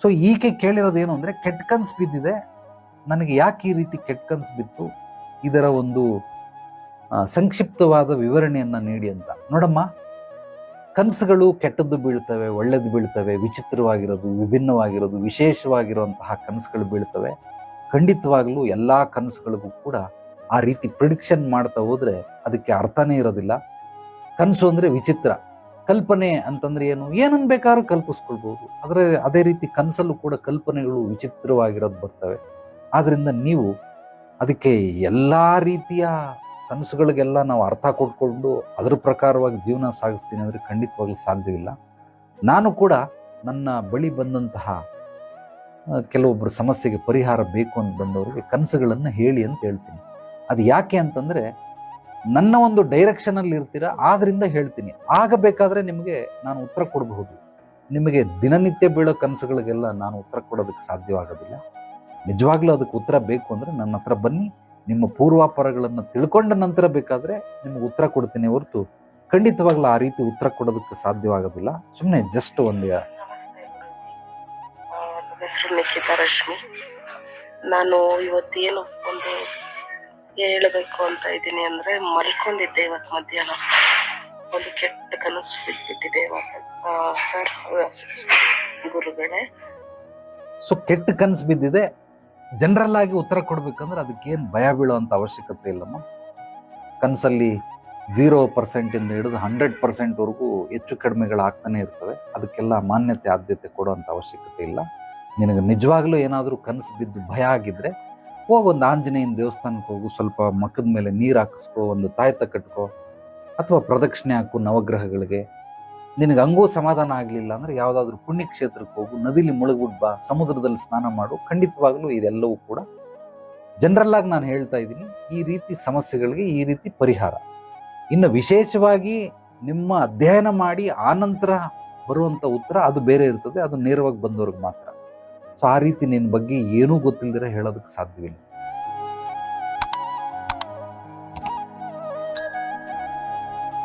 So ಈಕೆ ಕೇಳಿರೋದು ಏನು ಅಂದರೆ ಕೆಟ್ಟ ಕನ್ಸು ಬಿದ್ದಿದೆ. ನನಗೆ ಯಾಕೆ ಈ ರೀತಿ ಕೆಟ್ಟ ಕನ್ಸು ಬಿತ್ತು? ಇದರ ಒಂದು ಸಂಕ್ಷಿಪ್ತವಾದ ವಿವರಣೆಯನ್ನು ನೀಡಿ ಅಂತ. ನೋಡಮ್ಮ, ಕನಸುಗಳು ಕೆಟ್ಟದ್ದು ಬೀಳ್ತವೆ, ಒಳ್ಳೆದು ಬೀಳ್ತವೆ, ವಿಚಿತ್ರವಾಗಿರೋದು, ವಿಭಿನ್ನವಾಗಿರೋದು, ವಿಶೇಷವಾಗಿರುವಂತಹ ಕನಸುಗಳು ಬೀಳ್ತವೆ. ಖಂಡಿತವಾಗಲೂ ಎಲ್ಲ ಕನಸುಗಳಿಗೂ ಕೂಡ ಆ ರೀತಿ ಪ್ರಿಡಿಕ್ಷನ್ ಮಾಡ್ತಾ ಹೋದರೆ ಅದಕ್ಕೆ ಅರ್ಥನೇ ಇರೋದಿಲ್ಲ. ಕನಸು ಅಂದರೆ ವಿಚಿತ್ರ. ಕಲ್ಪನೆ ಅಂತಂದ್ರೆ ಏನು? ಏನನ್ ಬೇಕಾದ್ರೂ ಕಲ್ಪಿಸ್ಕೊಳ್ಬಹುದು ಆದರೆ ಅದೇ ರೀತಿ ಕನಸಲ್ಲೂ ಕೂಡ ಕಲ್ಪನೆಗಳು ವಿಚಿತ್ರವಾಗಿರೋದು ಬರ್ತವೆ. ಆದ್ರಿಂದ ನೀವು ಅದಕ್ಕೆ ಎಲ್ಲಾ ರೀತಿಯ ಕನಸುಗಳಿಗೆಲ್ಲ ನಾವು ಅರ್ಥ ಕೊಟ್ಕೊಂಡು ಅದ್ರ ಪ್ರಕಾರವಾಗಿ ಜೀವನ ಸಾಗಿಸ್ತೀನಿ ಅಂದ್ರೆ ಖಂಡಿತವಾಗ್ಲೂ ಸಾಧ್ಯವಿಲ್ಲ. ನಾನು ಕೂಡ ನನ್ನ ಬಳಿ ಬಂದಂತಹ ಕೆಲವೊಬ್ಬರು ಸಮಸ್ಯೆಗೆ ಪರಿಹಾರ ಬೇಕು ಅಂತ ಬಂದವರಿಗೆ ಕನಸುಗಳನ್ನು ಹೇಳಿ ಅಂತ ಹೇಳ್ತೀನಿ. ಅದು ಯಾಕೆ ಅಂತಂದ್ರೆ ನನ್ನ ಒಂದು ಡೈರೆಕ್ಷನಲ್ಲಿ ಇರ್ತೀರಾ? ಆದ್ರಿಂದ ಹೇಳ್ತೀನಿ. ಆಗ ಬೇಕಾದ್ರೆ ನಿಮಗೆ ನಾನು ಉತ್ತರ ಕೊಡಬಹುದು. ನಿಮಗೆ ದಿನನಿತ್ಯ ಬೀಳೋ ಕನಸುಗಳಿಗೆಲ್ಲ ನಾನು ಉತ್ತರ ಕೊಡೋದಕ್ಕೆ ಸಾಧ್ಯವಾಗೋದಿಲ್ಲ. ನಿಜವಾಗ್ಲೂ ಅದಕ್ಕೆ ಉತ್ತರ ಬೇಕು ಅಂದ್ರೆ ನನ್ನ ಹತ್ರ ಬನ್ನಿ. ನಿಮ್ಮ ಪೂರ್ವಾಪರಗಳನ್ನು ತಿಳ್ಕೊಂಡ ನಂತರ ಬೇಕಾದ್ರೆ ನಿಮ್ಗೆ ಉತ್ತರ ಕೊಡ್ತೀನಿ ಹೊರತು ಖಂಡಿತವಾಗ್ಲೂ ಆ ರೀತಿ ಉತ್ತರ ಕೊಡೋದಕ್ಕೆ ಸಾಧ್ಯವಾಗೋದಿಲ್ಲ. ಸುಮ್ಮನೆ ಜಸ್ಟ್ ಒಂದು ಹೆಸರು ನಿಖಿತಾ ರಶ್ಮಿ. ನಾನು ಇವತ್ತೇನು ಒಂದು ಹೇಳಬೇಕು ಅಂತ ಇದ್ದೀನಿ ಅಂದ್ರೆ ಮಲ್ಕೊಂಡಿದ್ದೆ ಇವತ್ತು ಮಧ್ಯಾಹ್ನ. ಒಂದು ಕೆಟ್ಟ ಕನಸು ಬಿದ್ದ್ಬಿಟ್ಟಿದೆ ಸರ್ ಗುರುಗಳೇ. ಸೊ ಕೆಟ್ಟ ಕನಸು ಬಿದ್ದಿದೆ. ಜನರಲ್ ಆಗಿ ಉತ್ತರ ಕೊಡ್ಬೇಕಂದ್ರೆ ಅದಕ್ಕೇನು ಭಯ ಬೀಳುವಂತ ಅವಶ್ಯಕತೆ ಇಲ್ಲಮ್ಮ ಕನಸಲ್ಲಿ ಝೀರೋ ಪರ್ಸೆಂಟಿಂದ ಹಿಡಿದು ಹಂಡ್ರೆಡ್ ಪರ್ಸೆಂಟ್ವರೆಗೂ ಹೆಚ್ಚು ಕಡಿಮೆಗಳಾಗ್ತಾನೆ ಇರ್ತವೆ. ಅದಕ್ಕೆಲ್ಲ ಮಾನ್ಯತೆ, ಆದ್ಯತೆ ಕೊಡುವಂಥ ಅವಶ್ಯಕತೆ ಇಲ್ಲ. ನಿನಗೆ ನಿಜವಾಗ್ಲೂ ಏನಾದರೂ ಕನಸು ಬಿದ್ದು ಭಯ ಆಗಿದ್ರೆ ಹೋಗಿ ಒಂದು ಆಂಜನೇಯನ ದೇವಸ್ಥಾನಕ್ಕೆ ಹೋಗು, ಸ್ವಲ್ಪ ಮಕ್ಕದ ಮೇಲೆ ನೀರು ಹಾಕಿಸ್ಕೋ, ಒಂದು ತಾಯ್ತ ಕಟ್ಕೋ, ಅಥವಾ ಪ್ರದಕ್ಷಿಣೆ ಹಾಕು ನವಗ್ರಹಗಳಿಗೆ. ನಿನಗೆ ಹಂಗೂ ಸಮಾಧಾನ ಆಗಲಿಲ್ಲ ಅಂದ್ರೆ ಯಾವುದಾದ್ರೂ ಪುಣ್ಯಕ್ಷೇತ್ರಕ್ಕೆ ಹೋಗು, ನದಿಲಿ ಮುಳುಗುಡ್ಬ ಸಮುದ್ರದಲ್ಲಿ ಸ್ನಾನ ಮಾಡು. ಖಂಡಿತವಾಗಲೂ ಇದೆಲ್ಲವೂ ಕೂಡ ಜನರಲ್ ನಾನು ಹೇಳ್ತಾ ಇದ್ದೀನಿ, ಈ ರೀತಿ ಸಮಸ್ಯೆಗಳಿಗೆ ಈ ರೀತಿ ಪರಿಹಾರ. ಇನ್ನು ವಿಶೇಷವಾಗಿ ನಿಮ್ಮ ಅಧ್ಯಯನ ಮಾಡಿ, ಆನಂತರ ಬರುವಂಥ ಉತ್ತರ ಅದು ಬೇರೆ ಇರ್ತದೆ, ಅದು ನೇರವಾಗಿ ಬಂದವ್ರಿಗೆ ಮಾತ್ರ. ಸೊ, ಆ ರೀತಿ ನಿನ್ನ ಬಗ್ಗೆ ಏನೂ ಗೊತ್ತಿಲ್ಲದಿರ ಹೇಳೋದಕ್ಕೆ ಸಾಧ್ಯವಿಲ್ಲ.